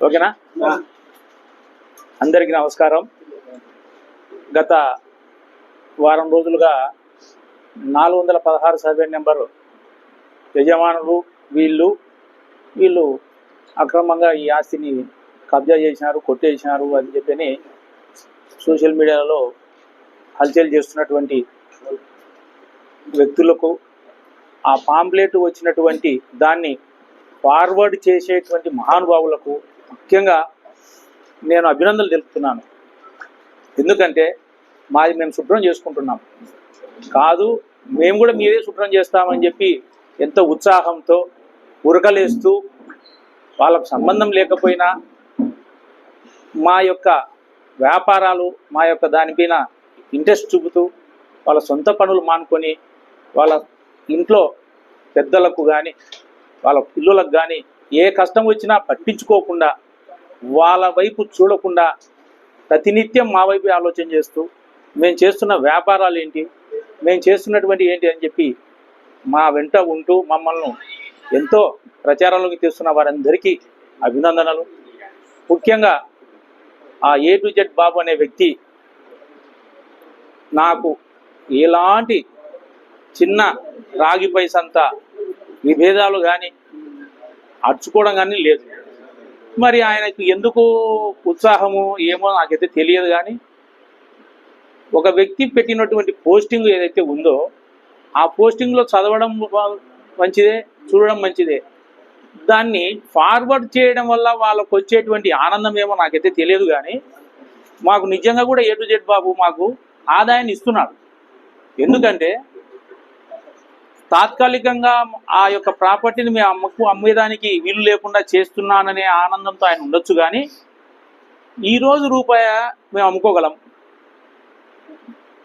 ఓకేనా? అందరికీ నమస్కారం. గత వారం రోజులుగా నాలుగు వందల పదహారు సర్వే నెంబర్ యజమానులు వీళ్ళు వీళ్ళు అక్రమంగా ఈ ఆస్తిని కబ్జా చేసినారు కొట్టేసినారు అని చెప్పని సోషల్ మీడియాలో హల్చల్ చేస్తున్నటువంటి వ్యక్తులకు ఆ పాంప్లెట్ వచ్చినటువంటి దాన్ని ఫార్వర్డ్ చేసేటువంటి మహానుభావులకు ముఖ్యంగా నేను అభినందనలు తెలుపుతున్నాను. ఎందుకంటే మాది మేము శుభ్రం చేసుకుంటున్నాం. కాదు మేము కూడా మీరే శుభ్రం చేస్తామని చెప్పి ఎంతో ఉత్సాహంతో ఉరకలేస్తూ వాళ్ళకు సంబంధం లేకపోయినా మా యొక్క వ్యాపారాలు మా యొక్క దానిపైన ఇంట్రెస్ట్ చూపుతూ వాళ్ళ సొంత పనులు మానుకొని వాళ్ళ ఇంట్లో పెద్దలకు కానీ వాళ్ళ పిల్లలకు కానీ ఏ కష్టం వచ్చినా పట్టించుకోకుండా వాళ్ళ వైపు చూడకుండా ప్రతినిత్యం మా వైపు ఆలోచన చేస్తూ మేము చేస్తున్న వ్యాపారాలు ఏంటి మేము చేస్తున్నటువంటి ఏంటి అని చెప్పి మా వెంట ఉంటూ మమ్మల్ని ఎంతో ప్రచారంలోకి తెస్తున్న వారందరికీ అభినందనలు. ముఖ్యంగా ఆ ఏ టు జెడ్ బాబు అనే వ్యక్తి నాకు ఎలాంటి చిన్న రాగి పైసంతా విభేదాలు కానీ అడ్చుకోవడం కానీ లేదు. మరి ఆయనకు ఎందుకు ఉత్సాహము ఏమో నాకైతే తెలియదు కానీ ఒక వ్యక్తి పెట్టినటువంటి పోస్టింగ్ ఏదైతే ఉందో ఆ పోస్టింగ్లో చదవడం మంచిదే చూడడం మంచిదే. దాన్ని ఫార్వర్డ్ చేయడం వల్ల వాళ్ళకు వచ్చేటువంటి ఆనందం ఏమో నాకైతే తెలియదు కానీ మాకు నిజంగా కూడా ఏ టు జెడ్ బాబు మాకు ఆదాయాన్ని ఇస్తున్నాడు. ఎందుకంటే తాత్కాలికంగా ఆ యొక్క ప్రాపర్టీని మేము అమ్మకు అమ్మేదానికి వీలు లేకుండా చేస్తున్నాననే ఆనందంతో ఆయన ఉండొచ్చు కానీ ఈరోజు రూపాయ మేము అమ్ముకోగలం.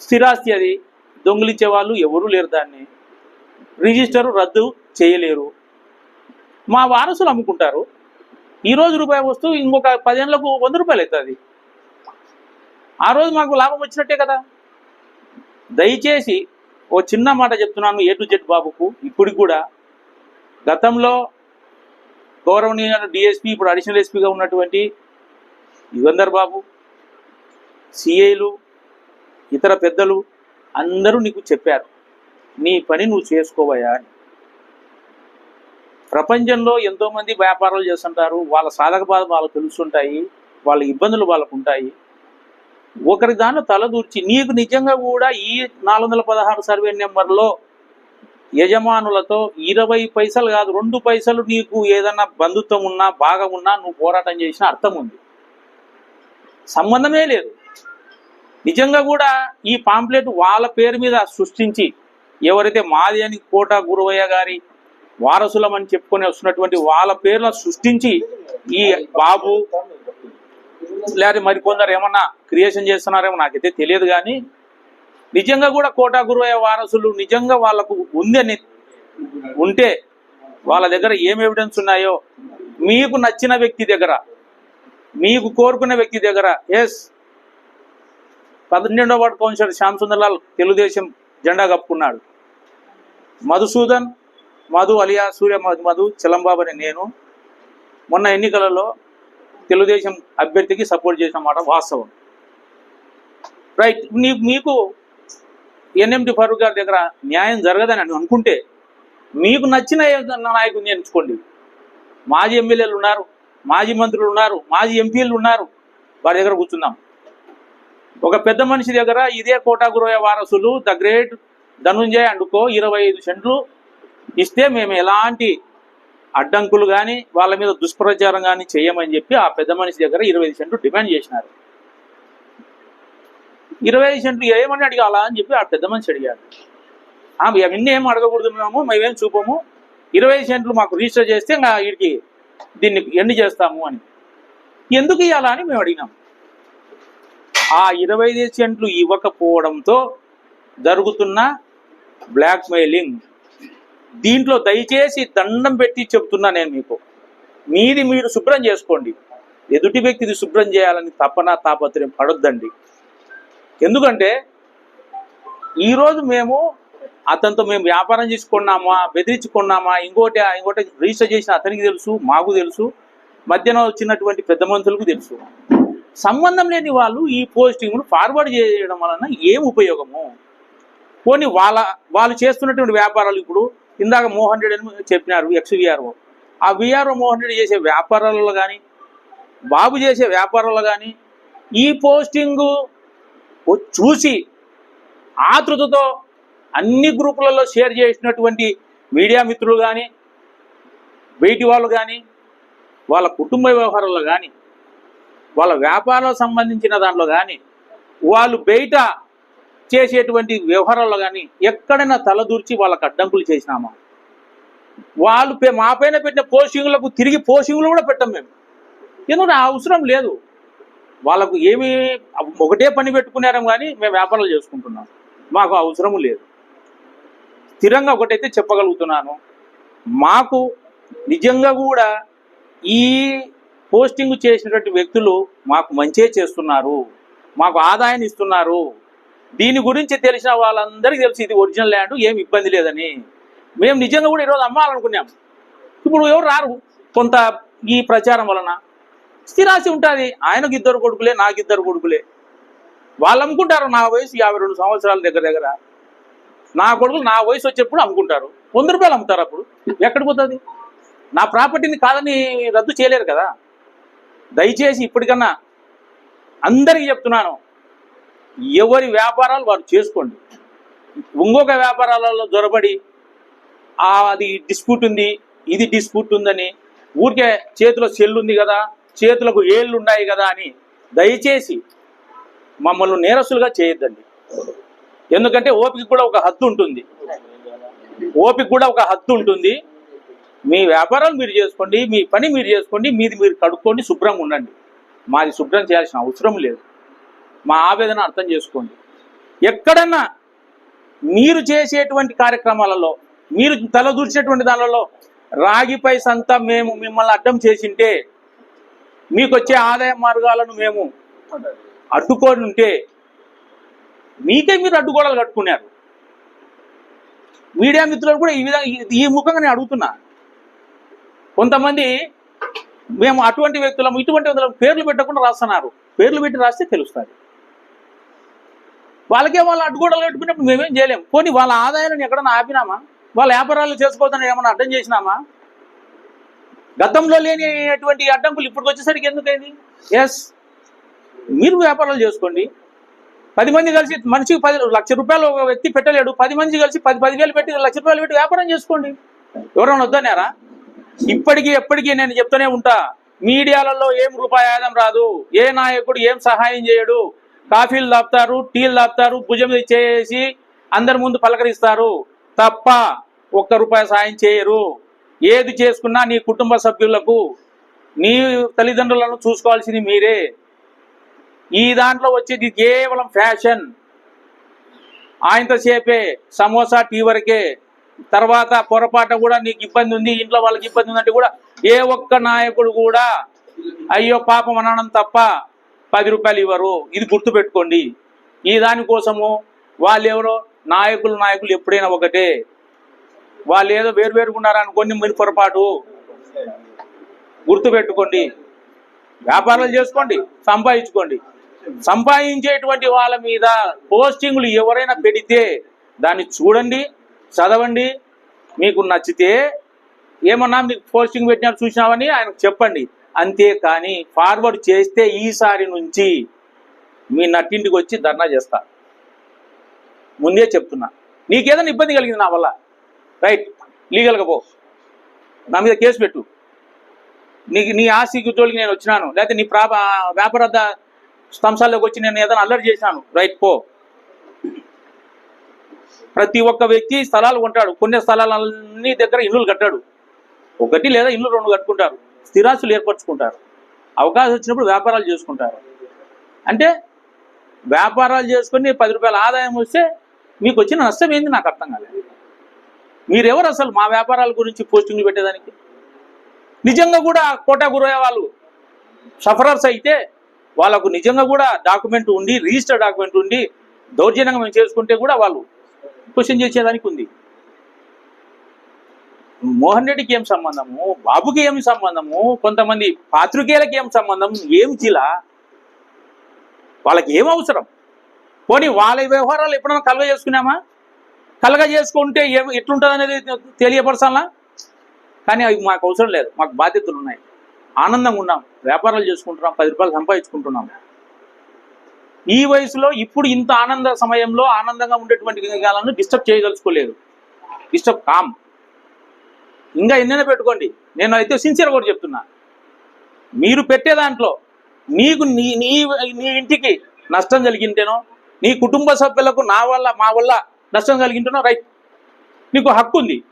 స్థిరాస్తి అది. దొంగిలించే వాళ్ళు ఎవరూ లేరు దాన్ని. రిజిస్టర్ రద్దు చేయలేరు. మా వారసులు అమ్ముకుంటారు. ఈరోజు రూపాయి వస్తువు ఇంకొక పదేళ్ళకు వంద రూపాయలు అవుతుంది. ఆ రోజు మాకు లాభం వచ్చినట్టే కదా. దయచేసి ఓ చిన్న మాట చెప్తున్నాను ఏ టు జెడ్ బాబుకు. ఇప్పటికి కూడా గతంలో గౌరవనీయ డిఎస్పీ ఇప్పుడు అడిషనల్ ఎస్పీగా ఉన్నటువంటి యుగంధర్ బాబు సిఐలు ఇతర పెద్దలు అందరూ నీకు చెప్పారు నీ పని నువ్వు చేసుకోవయా అని. ప్రపంచంలో ఎంతోమంది వ్యాపారాలు చేస్తుంటారు వాళ్ళ సాధక బాధ వాళ్ళకు తెలుస్తుంటాయి వాళ్ళ ఇబ్బందులు వాళ్ళకు ఉంటాయి. ఒకరి దాన్ని తలదూర్చి నీకు నిజంగా కూడా ఈ నాలుగు వందల పదహారు సర్వే నెంబర్లో యజమానులతో ఇరవై పైసలు కాదు రెండు పైసలు నీకు ఏదన్నా బంధుత్వం ఉన్నా బాగా ఉన్నా నువ్వు పోరాటం చేసిన అర్థం ఉంది. సంబంధమే లేదు. నిజంగా కూడా ఈ పాంప్లెట్ వాళ్ళ పేరు మీద సృష్టించి ఎవరైతే మాది అని కోట గురువయ్య గారి వారసులమని చెప్పుకొని వస్తున్నటువంటి వాళ్ళ పేర్లు సృష్టించి ఈ బాబు లేదా మరికొందరు ఏమన్నా క్రియేషన్ చేస్తున్నారేమో నాకైతే తెలియదు కానీ నిజంగా కూడా కోటా గురువయ్య వారసులు నిజంగా వాళ్ళకు ఉందని ఉంటే వాళ్ళ దగ్గర ఏం ఎవిడెన్స్ ఉన్నాయో మీకు నచ్చిన వ్యక్తి దగ్గర మీకు కోరుకున్న వ్యక్తి దగ్గర ఎస్ పన్నెండవ వార్డు కౌన్సిలర్ శ్యామ్ సుందర్లాల్ తెలుగుదేశం జెండా కప్పుకున్నాడు. మధుసూదన్ మధు అలియా సూర్య మధు మధు చిలంబాబు అని నేను మొన్న ఎన్నికలలో తెలుగుదేశం అభ్యర్థికి సపోర్ట్ చేసిన మాట వాస్తవం. రైట్ నీ మీకు ఎన్ఎండి ఫరూక్ గారి దగ్గర న్యాయం జరగదని అని అనుకుంటే మీకు నచ్చిన నాయకుడిని ఎంచుకోండి మాజీ ఎమ్మెల్యేలు ఉన్నారు మాజీ మంత్రులు ఉన్నారు మాజీ ఎంపీలు ఉన్నారు వారి దగ్గర కూర్చుందాం. ఒక పెద్ద మనిషి దగ్గర ఇదే కోటా గురవయ్య వారసులు ద గ్రేట్ ధనుంజయ్ అండుకో ఇరవై ఐదు సెంట్లు ఇస్తే మేము ఎలాంటి అడ్డంకులు కానీ వాళ్ళ మీద దుష్ప్రచారం కానీ చేయమని చెప్పి ఆ పెద్ద మనిషి దగ్గర ఇరవై ఐదు సెంట్లు డిమాండ్ చేసినారు. ఇరవై ఐదు సెంట్లు ఏమని అడిగాలా అని చెప్పి ఆ పెద్ద మనిషి అడిగారు అవన్నీ ఏం అడగకూడదు మేము మేమేం చూపము. ఇరవై ఐదు సెంట్లు మాకు రిజిస్టర్ చేస్తే ఇంకా వీడికి దీన్ని ఎండ్ చేస్తాము అని. ఎందుకు ఇవ్వాలా అని మేము అడిగినాం. ఆ ఇరవై ఐదు సెంట్లు ఇవ్వకపోవడంతో జరుగుతున్న బ్లాక్మెయిలింగ్ దీంట్లో దయచేసి దండం పెట్టి చెప్తున్నా నేను మీకు. మీది మీరు శుభ్రం చేసుకోండి. ఎదుటి వ్యక్తిది శుభ్రం చేయాలని తపన తాపత్రయం పడొద్దండి. ఎందుకంటే ఈరోజు మేము అతనితో మేము వ్యాపారం చేసుకున్నామా బెదిరించుకున్నామా ఇంకోటి ఇంకోటి రిజిస్టర్ చేసిన అతనికి తెలుసు మాకు తెలుసు మధ్యన వచ్చినటువంటి పెద్ద మనుషులకు తెలుసు. సంబంధం లేని వాళ్ళు ఈ పోస్టింగ్ను ఫార్వర్డ్ చేయడం వలన ఏం ఉపయోగము? పోనీ వాళ్ళ వాళ్ళు చేస్తున్నటువంటి వ్యాపారాలు ఇప్పుడు ఇందాక మోహన్ రెడ్డి అని చెప్పినారు ఎక్స్ విఆర్ఓ ఆ విఆర్ఓ మోహన్ రెడ్డి చేసే వ్యాపారాలలో కానీ బాబు చేసే వ్యాపారాలు కానీ ఈ పోస్టింగు చూసి ఆతృతతో అన్ని గ్రూపులలో షేర్ చేసినటువంటి మీడియా మిత్రులు కానీ బయటి వాళ్ళు కానీ వాళ్ళ కుటుంబ వ్యవహారాల్లో కానీ వాళ్ళ వ్యాపారాలకు సంబంధించిన దాంట్లో కానీ వాళ్ళు బయట చేసేటువంటి వ్యవహారాల్లో కానీ ఎక్కడైనా తలదూర్చి వాళ్ళకి అడ్డంకులు చేసినామా? వాళ్ళు పే- మా పైన పెట్టిన పోస్టింగ్లకు తిరిగి పోస్టింగ్లు కూడా పెట్టాం మేము. ఎందుకంటే అవసరం లేదు. వాళ్ళకు ఏమి ఒకటే పని పెట్టుకున్నారం కానీ మేము వ్యాపారాలు చేసుకుంటున్నాం. మాకు అవసరం లేదు. స్థిరంగా ఒకటైతే చెప్పగలుగుతున్నాను. మాకు నిజంగా కూడా ఈ పోస్టింగ్ చేసినటువంటి వ్యక్తులు మాకు మంచే చేస్తున్నారు. మాకు ఆదాయాన్ని ఇస్తున్నారు. దీని గురించి తెలిసిన వాళ్ళందరికీ తెలిసి ఇది ఒరిజినల్ ల్యాండ్ ఏమి ఇబ్బంది లేదని. మేము నిజంగా కూడా ఈరోజు అమ్మాలనుకున్నాం. ఇప్పుడు ఎవరు రారు? కొంత ఈ ప్రచారం వలన. స్థిరాశి ఉంటుంది. ఆయనకు ఇద్దరు కొడుకులే నాకు ఇద్దరు కొడుకులే. వాళ్ళు అమ్ముకుంటారు నా వయసు యాభై రెండు సంవత్సరాల దగ్గర దగ్గర. నా కొడుకులు నా వయసు వచ్చేప్పుడు అమ్ముకుంటారు. వంద రూపాయలు అమ్ముతారు అప్పుడు. ఎక్కడికి పోతుంది? నా ప్రాపర్టీని కాదని రద్దు చేయలేరు కదా. దయచేసి ఇప్పటికన్నా అందరికీ చెప్తున్నాను. ఎవరి వ్యాపారాలు వారు చేసుకోండి. ఇంకొక వ్యాపారాలలో దొరబడి అది డిస్ప్యూట్ ఉంది ఇది డిస్ప్యూట్ ఉందని ఊరికే చేతిలో సెల్ ఉంది కదా చేతులకు ఏళ్ళు ఉన్నాయి కదా అని దయచేసి మమ్మల్ని నేరస్తులుగా చేయొద్దండి. ఎందుకంటే ఓపిక కూడా ఒక హద్దు ఉంటుంది. ఓపిక కూడా ఒక హద్దు ఉంటుంది. మీ వ్యాపారాలు మీరు చేసుకోండి మీ పని మీరు చేసుకోండి మీది మీరు కడుక్కోండి శుభ్రంగా ఉండండి. మాది శుభ్రం చేయాల్సిన అవసరం లేదు. మా ఆవేదన అర్థం చేసుకోండి. ఎక్కడన్నా మీరు చేసేటువంటి కార్యక్రమాలలో మీరు తలదూర్చేటువంటి దానిలో రాగిపై సంత మేము మిమ్మల్ని అడ్డం చేసింటే మీకు వచ్చే ఆదాయ మార్గాలను మేము అడ్డుకొని ఉంటే మీకే మీరు అడ్డుగోడలు కట్టుకున్నారు. మీడియా మిత్రులు కూడా ఈ విధంగా ఈ- ముఖంగా నేను అడుగుతున్నా. కొంతమంది మేము అటువంటి వ్యక్తులము ఇటువంటి వ్యక్తులం పేర్లు పెట్టకుండా రాస్తున్నారు. పేర్లు పెట్టి రాస్తే తెలుస్తుంది. వాళ్ళకే వాళ్ళు అడ్డుగోడలు కట్టుకున్నప్పుడు మేమేం చేయలేము పోనీ వాళ్ళ ఆదాయాలను ఎక్కడన్నా ఆపినామా? వాళ్ళ వ్యాపారాలు చేసుకోవద్దని ఏమన్నా అడ్డం చేసినామా? గతంలో లేనిటువంటి అడ్డంకులు ఇప్పుడు వచ్చేసరికి ఎందుకైంది? ఎస్ మీరు వ్యాపారాలు చేసుకోండి. పది మంది కలిసి మనిషికి పది లక్ష రూపాయలు ఒక వ్యక్తి పెట్టలేడు. పది మంది కలిసి పది పదివేలు పెట్టి లక్ష రూపాయలు పెట్టి వ్యాపారం చేసుకోండి. ఎవరైనా వద్దనేరా ఇప్పటికీ ఎప్పటికీ నేను చెప్తూనే ఉంటా. మీడియాలలో ఏం రూపాయి ఆదాయం రాదు. ఏ నాయకుడు ఏం సహాయం చేయడు. కాఫీలు దాపుతారు టీలు దాపుతారు భుజం చేసి అందరి ముందు పలకరిస్తారు. తప్ప ఒక్క రూపాయి సాయం చేయరు. ఏది చేసుకున్నా నీ కుటుంబ సభ్యులకు నీ తల్లిదండ్రులను చూసుకోవాల్సింది మీరే. ఈ దాంట్లో వచ్చేది కేవలం ఫ్యాషన్. ఆయనతోసేపే సమోసా టీ వరకే. తర్వాత పొరపాట కూడా నీకు ఇబ్బంది ఉంది ఇంట్లో వాళ్ళకి ఇబ్బంది ఉందంటే కూడా ఏ ఒక్క నాయకుడు కూడా అయ్యో పాపం అనడం తప్ప పది రూపాయలు ఇవ్వరు. ఇది గుర్తుపెట్టుకోండి. ఈ దానికోసము వాళ్ళు ఎవరో నాయకులు నాయకులు ఎప్పుడైనా ఒకటే. వాళ్ళు ఏదో వేరువేరుగా ఉన్నారనుకోండి మీరు పొరపాటు. గుర్తుపెట్టుకోండి. వ్యాపారాలు చేసుకోండి సంపాదించుకోండి. సంపాదించేటువంటి వాళ్ళ మీద పోస్టింగ్లు ఎవరైనా పెడితే దాన్ని చూడండి చదవండి. మీకు నచ్చితే ఏమన్నా మీకు పోస్టింగ్ పెట్టినట్టు చూసినామని ఆయనకు చెప్పండి. అంతేకాని ఫార్వర్డ్ చేస్తే ఈసారి నుంచి మీ నట్టింటికి వచ్చి ధర్నా చేస్తా. ముందే చెప్తున్నా. నీకేదైనా ఇబ్బంది కలిగింది నా వల్ల? రైట్ లీగల్గా పో. నా మీద కేసు పెట్టు. నీకు నీ ఆస్తి జోలికి నేను వచ్చినాను. లేకపోతే నీ ప్రాప వ్యాపార స్తంభాల్లోకి వచ్చి నేను ఏదైనా అల్లరి చేశాను. రైట్ పో. ప్రతి ఒక్క వ్యక్తి స్థలాలు కొంటాడు. కొన్ని స్థలాలన్నీ దగ్గర ఇల్లులు కట్టాడు. ఒకటి లేదా ఇల్లు రెండు కట్టుకుంటారు. స్థిరాస్తులు ఏర్పరచుకుంటారు. అవకాశం వచ్చినప్పుడు వ్యాపారాలు చేసుకుంటారు. అంటే వ్యాపారాలు చేసుకుని పది రూపాయల ఆదాయం వస్తే మీకు వచ్చిన నష్టం ఏంది నాకు అర్థం కాలేదు. మీరెవరు అసలు మా వ్యాపారాల గురించి పోస్టింగ్లు పెట్టేదానికి? నిజంగా కూడా కోటా గురయ్య వాళ్ళు సఫరర్స్ అయితే వాళ్ళకు నిజంగా కూడా డాక్యుమెంట్ ఉండి రిజిస్టర్ డాక్యుమెంట్ ఉండి దౌర్జన్యంగా మేము చేసుకుంటే కూడా వాళ్ళు క్వశ్చన్ చేసేదానికి ఉంది. మోహన్ రెడ్డికి ఏం సంబంధము? బాబుకి ఏం సంబంధము? కొంతమంది పాత్రికేయులకి ఏం సంబంధం ఏం జిలా వాళ్ళకి ఏం అవసరం? పోనీ వాళ్ళ వ్యవహారాలు ఎప్పుడైనా కలగ చేసుకున్నామా? కలగ చేసుకుంటే ఏం ఎట్లుంటుంది అనేది తెలియపరచాలా? కానీ అవి మాకు అవసరం లేదు. మాకు బాధ్యతలు ఉన్నాయి. ఆనందంగా ఉన్నాం. వ్యాపారాలు చేసుకుంటున్నాం. పది రూపాయలు సంపాదించుకుంటున్నాం. ఈ వయసులో ఇప్పుడు ఇంత ఆనంద సమయంలో ఆనందంగా ఉండేటువంటి కాలాన్ని డిస్టర్బ్ చేయదలుచుకోలేదు. Disturb calm. ఇంకా ఎన్నైనా పెట్టుకోండి. నేను అయితే సిన్సియర్ కూడా చెప్తున్నా. మీరు పెట్టే దాంట్లో నీకు నీ నీ నీ ఇంటికి నష్టం కలిగింటేనో నీ కుటుంబ సభ్యులకు నా వల్ల మా వల్ల నష్టం కలిగింటేనో రైట్. నీకు హక్కు ఉంది.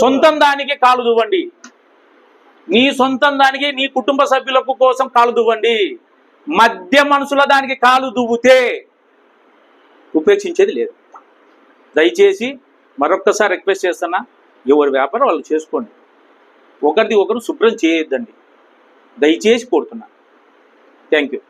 సొంతం దానికి కాలు దువ్వండి. నీ సొంతం దానికి నీ కుటుంబ సభ్యులకు కోసం కాలు దువ్వండి. మధ్య మనుషుల దానికి కాలు దువ్వుతే ఉపేక్షించేది లేదు. దయచేసి మరొక్కసారి రిక్వెస్ట్ చేస్తున్నా ఎవరి వ్యాపారం వాళ్ళు చేసుకోండి. ఒకరిది ఒకరు శుభ్రం చేయొద్దండి. దయచేసి కోరుతున్నా థ్యాంక్ యూ.